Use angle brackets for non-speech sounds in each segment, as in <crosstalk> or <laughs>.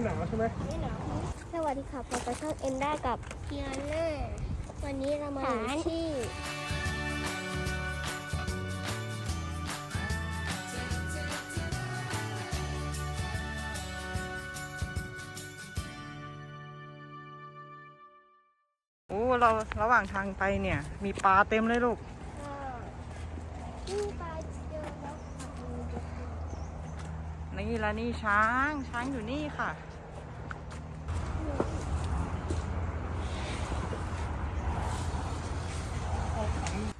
ไม่หนาวใช่ไหมไม่หนาวสวัสดีค่ะพบกับช่องเอ็นด้ากับเพียน่าวันนี้เรามาอยู่ที่โอ้เราระหว่างทางไปเนี่ย มีปลาเต็มเลยลูกเอ่อนี่ปลาเจอแล้วค่ะนี่และนี่ช้างช้างอยู่นี่ค่ะ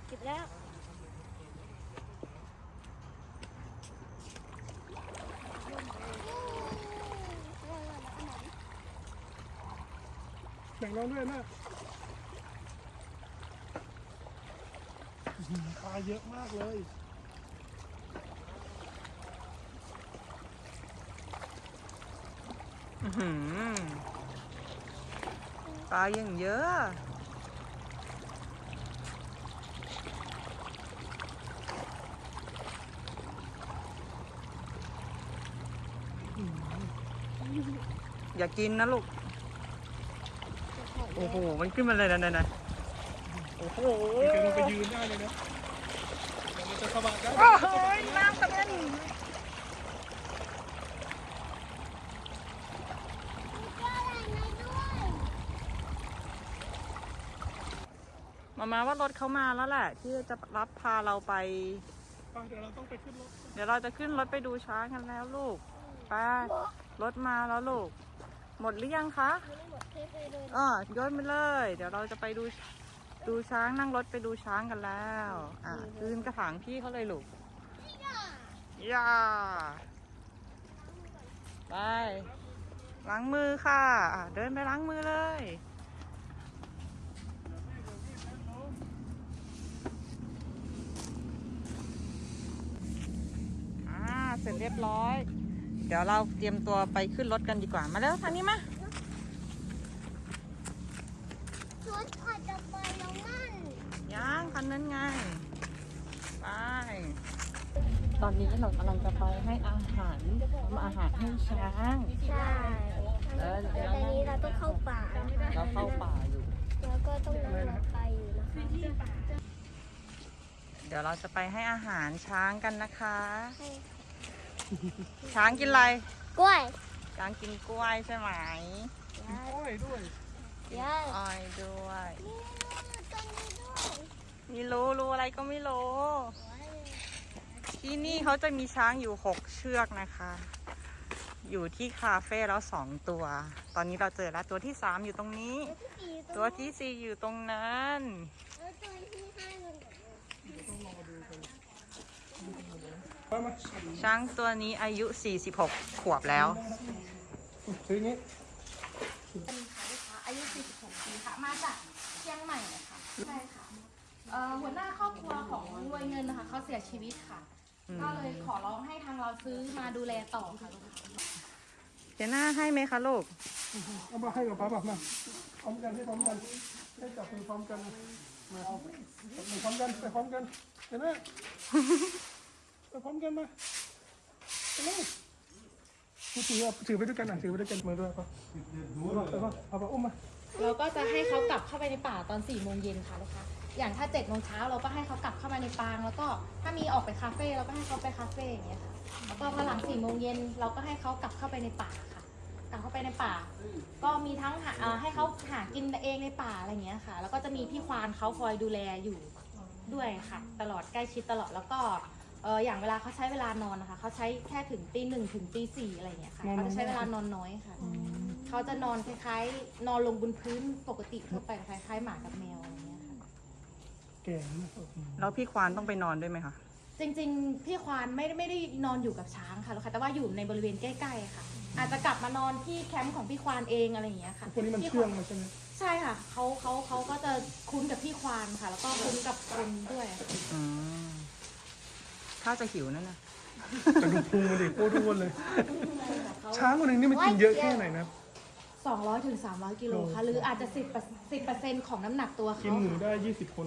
เก็บแล้ว แบ่งน้องด้วยนะอื้อหือ ปลาเยอะมากเลยอื้อหือปลายังเยอะอย่ากินนะลูก โอ้โห มันขึ้นมาเลยนะนะนะ โอ้โหจะลงไปยืนได้เลยนะเดี๋ยวมันจะสะบัดได้โอ้โหน้ำกระเด็นมามาว่ารถเขามาแล้วแหละ ที่จะรับพาเราไป ไปเดี๋ยวเราต้องไปขึ้นรถเดี๋ยวเราจะขึ้นรถไปดูช้างกันแล้วลูกไปรถมาแล้วลูก หมดหรือยังคะยังไม่หมดเทปเลยเลยอ๋อโยนไปเลย เดี๋ยวเราจะไปดู ดูช้างนั่งรถไปดูช้างกันแล้ว อะคืนกระถางพี่เขาเลยลูกย่าไปล้างมือค่ะอะเดินไปล้างมือเลย อ่า เสร็จเรียบร้อย เดี๋ยวเราเตรียมตัวไปขึ้นรถกันดีกว่า มาแล้วทางนี้มา รถอาจจะไปแล้วนั่น ย่างคันนั้นไง ไป ตอนนี้เรากำลังจะไปให้อาหารทำอาหารให้ช้าง ใช่เออแต่ตอนนี้เราต้องเข้าป่าเราเข้าป่าอยู่ แล้วก็ต้องนั่งรถไปอยู่นะคะเดี๋ยวเราจะไปให้อาหารช้างกันนะคะให้ช้างกินอะไร กล้วยช้างกินกล้วยใช่ไหมกินกล้วยด้วยเดี๋ยวอ้อยด้วยนี่ต้นนี้ด้วย มีรู้รู้อะไรก็ไม่รู้ ที่นี่เขาจะมีช้างอยู่หกเชือกนะคะ อยู่ที่คาเฟ่แล้วสองตัว ตอนนี้เราเจอแล้วตัวที่สามอยู่ตรงนี้ ตัวที่สี่อยู่ตรงนั้นแล้วตัวที่ห้ามันแบบไปมาช้างตัวนี้อายุ 46 ขวบแล้วซื้ออย่างนี้อายุ 46 ปีค่ะ มาจากเชียงใหม่ค่ะ ใช่ค่ะ เอ่อหัวหน้าครอบครัวของรวยเงินนะคะเขาเสียชีวิตค่ะอืมก็เลยขอร้องให้ทางเราซื้อมาดูแลต่อค่ะลูกค้าเจน่าให้ไหมคะลูก เอามาให้กับป้าแบบมาพร้อมกันให้พร้อมกันให้จับมือพร้อมกันมาเอาจับมือพร้อมกันไปพร้อมกันเห็นไหม ไปพร้อมกันมาไปเลยนี่ถือเอาถือไปด้วยกันอะถือไปด้วยกันมือด้วยป่ะไปป่ะเอาไปอุ้มมา เราก็จะให้เขากลับเข้าไปในป่าตอน4ี่โมงเย็นค่ะลูกค้าอย่างถ้า7จ็ดโมงเช้าเราก็ให้เขากลับเข้ามาในปาง แล้วก็ถ้ามีออกไปคาเฟ่เราก็ให้เขาไปคาเฟ่อย่างเงี้ยค่ะแล้วก็พอหลัง4ี่โมงเย็นเราก็ให้เขากลับเข้าไปในป่าค่ะกลับเข้าไปในป่า ก็มีทั้งหาเอ่อให้เขาหากินเองในป่าอะไรอย่างเงี้ยค่ะ แล้วก็จะมีพี่ควานเขาคอยดูแลอยู่ด้วยค่ะ ตลอดใกล้ชิดตลอดแล้วก็เอออย่างเวลาเขาใช้เวลานอนนะคะเขาใช้แค่ถึงตีหนึ่งถึงตีสี่อะไรอย่างเงี้ยค่ะเขาจะใช้เวลานอนน้อยค่ะ เขาจะนอนคล้ายๆ นอนลงบนพื้นปกติทั่วไปคล้ายๆหมากับแมวอะไรเงี้ยค่ะแล้วพี่ควานต้องไปนอนด้วยไหมคะ จริงๆพี่ควานไม่ไม่ได้นอนอยู่กับช้างค่ะลูกค่ะแต่ว่าอยู่ในบริเวณใกล้ๆค่ะ อาจจะกลับมานอนที่แคมป์ของพี่ควานเองอะไรอย่างเงี้ยค่ะคนนี้มันพี่เชื่องใช่ไหมใช่ค่ะเขาเขาเขาก็จะคุ้นกับพี่ควานค่ะ แล้วก็คุ้นกับคนด้วยค่ะอืมถ้าจะหิวนั่นนะจะดูพุงมันดิโคตรอ้วนเลย ช้างคนหนึ่งนี่มันกินเยอะแค่ไหนนะ สองร้อยถึงสามร้อยกิโลค่ะ หรืออาจจะสิบสิบเปอร์เซ็นต์ของน้ำหนักตัวเขากินหมูได้ยี่สิบคน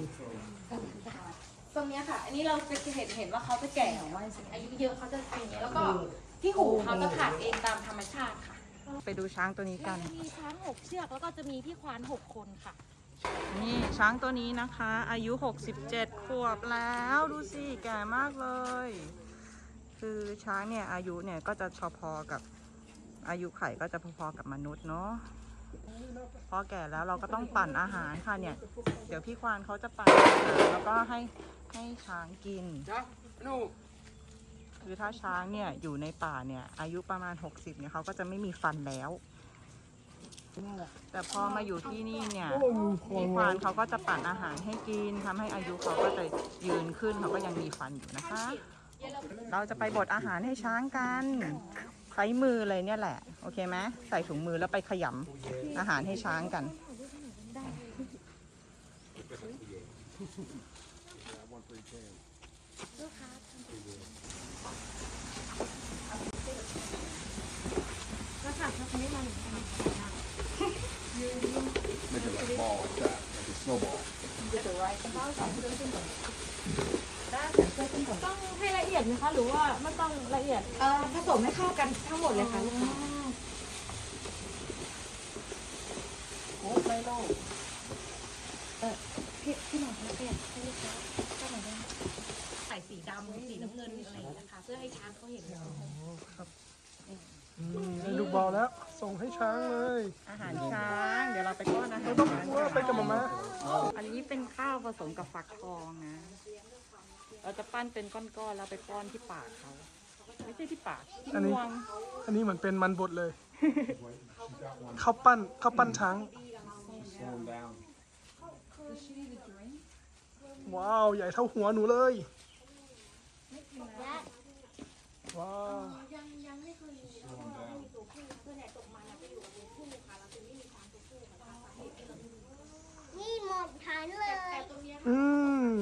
ตรงนี้ค่ะ อันนี้เราจะเห็นเห็นว่าเขาจะแก่อายุเยอะเขาจะเป็นอย่างนี้แล้วก็ที่หูเขาจะขาดเองตามธรรมชาติค่ะ ไปดูช้างตัวนี้กันมีช้างหกเชือกแล้วก็จะมีพี่ควานหกคนค่ะ นี่ช้างตัวนี้นะคะ อายุ 67 ขวบแล้วดูสิ แก่มากเลย คือช้างเนี่ย อายุเนี่ย ก็จะพอๆกับ อายุไข่ก็จะพอๆกับมนุษย์เนาะพอแก่แล้วเราก็ต้องปั่นอาหารค่ะเนี่ย เดี๋ยวพี่ควานเขาจะปั่นอาหารแล้วก็ให้ให้ช้างกินคือถ้าช้างเนี่ยอยู่ในป่าเนี่ย อายุประมาณ 60เนี่ยเขาก็จะไม่มีฟันแล้ว แต่พอมาอยู่ที่นี่เนี่ยโอ้งูคอพี่งควานเขาก็จะปั่นอาหารให้กินทำให้อายุเขาก็จะยืนขึ้นเขาก็ยังมีฟันอยู่นะคะ เราจะไปบดอาหารให้ช้างกัน ใช้มือเลยเนี่ยแหละ โอเคไหมใส่ถุงมือแล้วไปขยำอาหารให้ช้างกัน Make it like ball like that, like a snowball. ต้องให้ละเอียดไหมคะ หรือว่าไม่ต้องละเอียดเอ่อผสมให้เข้ากันทั้งหมดเลยค่ะลูกค้าพี่พี่หมอคะเปลี่ยนให้ลูกค้าเข้ามาได้ใส่สีดำสีน้ำเงินอะไรอย่างเงี้ยค่ะเพื่อให้ช้างเขาเห็นอืมได้ลูกบอลแล้ว ส่งให้ช้างเลย อาหารช้าง เดี๋ยวเราไปป้อนอาหารไม่ต้องกลัวไปกับหมามาอันนี้เป็นข้าวผสมกับฟักทองนะ เราจะปั้นเป็นก้อนๆแล้วไปป้อนที่ปากเขา ไม่ใช่ที่ปากที่อันนี้ งวงอันนี้เหมือนเป็นมันบดเลย ข้าวปั้นข้าวปั้นช้าง Slow him down. ว้าว ใหญ่เท่าหัวหนูเลย ว้าว ยังยังไม่เคยมีเพราะว่าไม่มีตัวผู้เพื่อนไหนตกมันไปอยู่กับตัวผู้ค่ะเราจะไม่มีความตัวผู้ค่ะนี่หมดฐานเลยอืม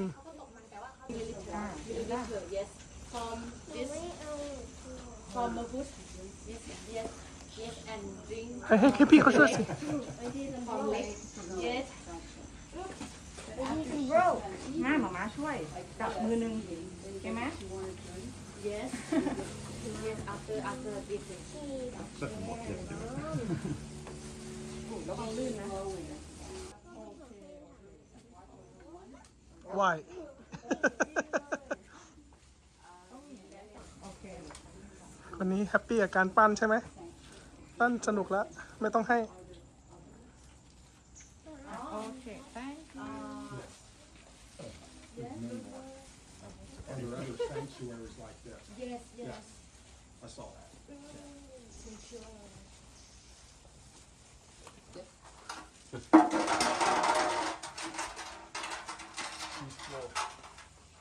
From this from a bush. Yes, yes, yes, and drink ให้ให้ให้พี่เขาช่วยสิ from lake. Yes, ง่ายหมาม้าช่วย จับมือหนึ่งเห็นไหม yes, yes. After after this. Such <laughs> ว่ายคนนี้แฮปปี้กับการปั้นใช่ไหมปั้นสนุกแล้วไม่ต้องให้โอเค thank you And your other sanctuaries like this. Yes, yes. I saw that. She's slow.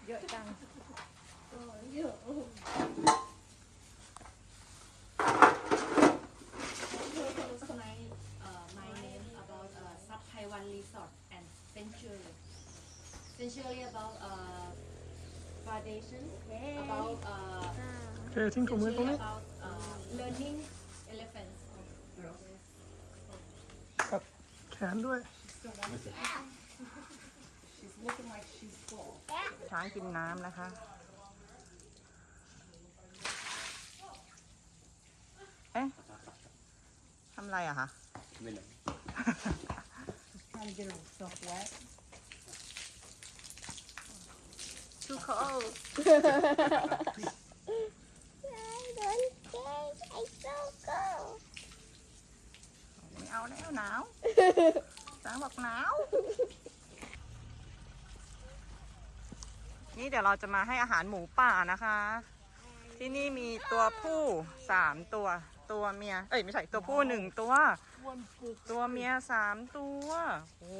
เยอะจัง That's my uh, my name about uh, Sub Taiwan Resort and Sanctuary. Sanctuary about uh, foundation about uh, โอเคทิ้งถุงมือตรง sanctuary นี้ about uh, learning elephants. กับแขนด้วยช้างกินน้ำนะคะ เอ๊ะทำอะไรอะคะ Too cold โดนเก่งไอ้โซโก้ไม่เอาแล้วหนาวช้างบอกหนาว นี่เดี๋ยวเราจะมาให้อาหารหมูป่านะคะ ที่นี่มีตัวผู้สามตัว ตัวเมีย เอ้ยไม่ใช่ตัวผู้หนึ่งตัว ตัวเมียสามตัว โอ้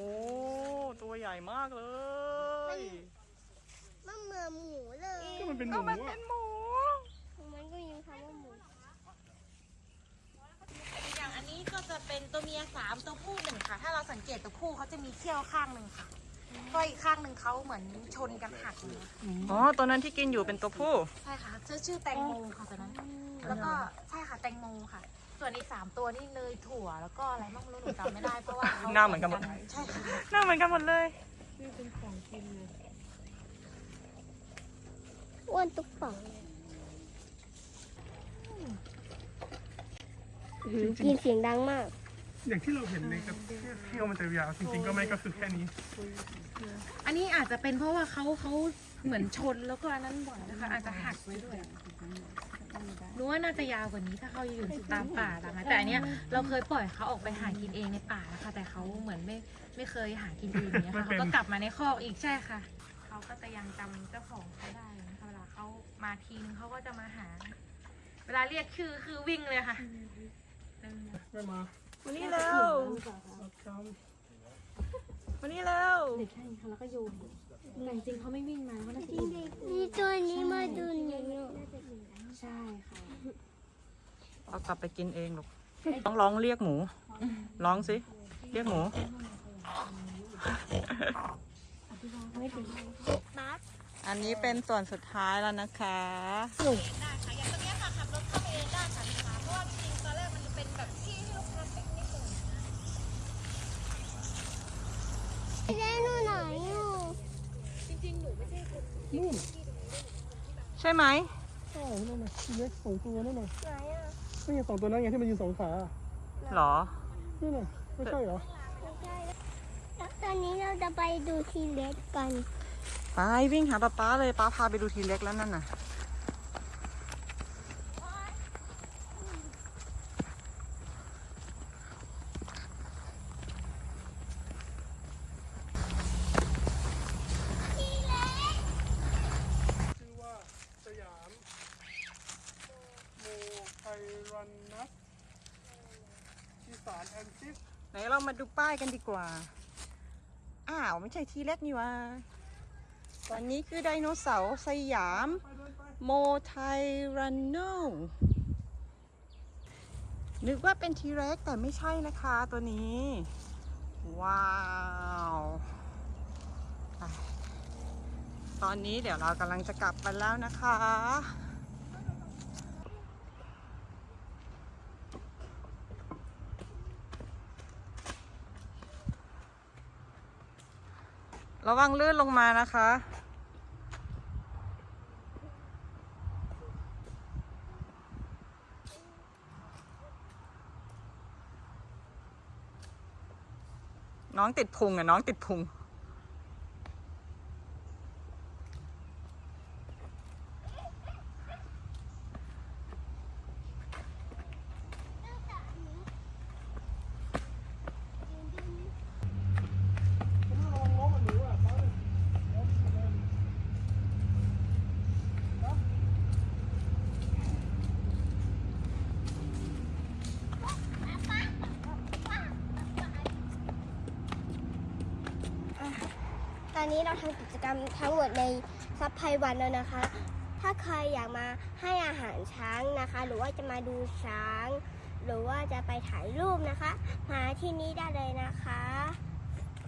ตัวใหญ่มากเลย มันเหมือนหมูเลยก็มันเป็นหก็มูมันอะเป็นหมู มันก็ยังคำว่าหมูอย่างอันนี้ก็จะเป็นตัวเมียสามตัวผู้หนึ่งค่ะ ถ้าเราสังเกตตัวผู้เขาจะมีเขี้ยวข้างหนึ่งค่ะก็อีกข้างหนึ่งเขาเหมือนชนกันหักเลยอ๋อตัวนั้นที่กินอยู่เป็นตัวผู้ ใช่ค่ะชื่อชื่อแตงโมค่ะตัวนั้น แล้วก็ใช่ค่ะแตงโมค่ะ ส่วนอีกสามตัวนี่เนยถั่วแล้วก็อะไรบ้างไม่รู้หนูจำไม่ได้เพราะว่าขหน้าเหมือนกันหมด ใช่ค่ะหน้าเหมือนกันหมดเลยอ้วนตุ๊กป่องกินเสียงดังมาก อย่างที่เราเห็นในกระเที่ยวมันจะยาวจริงๆก็ไม่ก็คือแค่นี้ อันนี้อาจจะเป็นเพราะว่าเขาเขาเหมือนชนแล้วก็อันนั้นบ่อยนะคะอาจจะหักไว้ด้วย รู้ว่าน่าจะยาวกว่านี้ถ้าเขาอยู่ตามป่าตามนั้นแต่อันเนี้ยเราเคยปล่อยเขาออกไปหากินเองในป่านะคะ แต่เขาเหมือนไม่ไม่เคยหากินเองเนี่ยค่ะเขาก็กลับมาในคอกอีกใช่ค่ะเขาก็จะยังจำเจ้าของเขาได้นะคะเวลาเขามาทีนึงเขาก็จะมาหา เวลาเรียกชื่อคือวิ่งเลยค่ะไม่มาวันนี้เร็วครับวันนี้เร็วเด็กแค่นี้ค่ะแล้วก็โยนแต่จริงๆเขาไม่วิ่งมาเขาน่าจะมีตัวนี้มาดูหนูใช่ค่ะ เอากลับไปกินเองลูกต้องร้องเรียกหมู ร้องสิ เรียกหมูอันนี้เป็นส่วนสุดท้ายแล้วนะคะหนูไหนอยู่นู่นใช่ไหมใช่นั่นน่ะเล็กสองตัวนั่นน่ะไห นอะนี่ไงสองตัวนั้นไงที่มันยืนสองขาหรอ นี่น่ะไม่ใช่เหรอไม่ใช่แล้วตอนนี้เราจะไปดูทีเล็กกัน ไปวิ่งหาป๊าป๊าเลยป๊าพาไปดูทีเล็กแล้วนั่นน่ะ ชื่อว่าสยามโมไทรันนัสที่สารแอนซิส ไหนเรามาดูป้ายกันดีกว่า อ้าว ไม่ใช่ทีเล็กนี่วะตอนนี้คือไดโนเสาร์สยาม โมไทรันโนนึกว่าเป็นทีเร็กแต่ไม่ใช่นะคะตัวนี้ ว้าว ตอนนี้เดี๋ยวเรากำลังจะกลับกันแล้วนะคะ ระวังลื่นลงมานะคะ น้องติดพุงอะน้องติดพุง ผมลองล้มมันหนูอะป้าเลยล้มเลย ต อนนี้เราทำกิจกรรมทั้งหมดในซับไพวันแล้วนะคะ ถ้าใครอยากมาให้อาหารช้างนะคะ หรือว่าจะมาดูช้าง หรือว่าจะไปถ่ายรูปนะคะ มาที่นี่ได้เลยนะคะ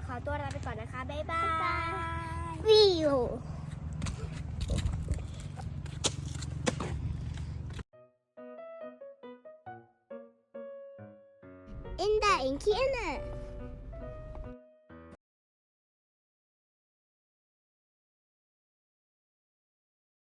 ขอตัวลาไปก่อนนะคะ บ๊ายบายวิว In the Inkiana.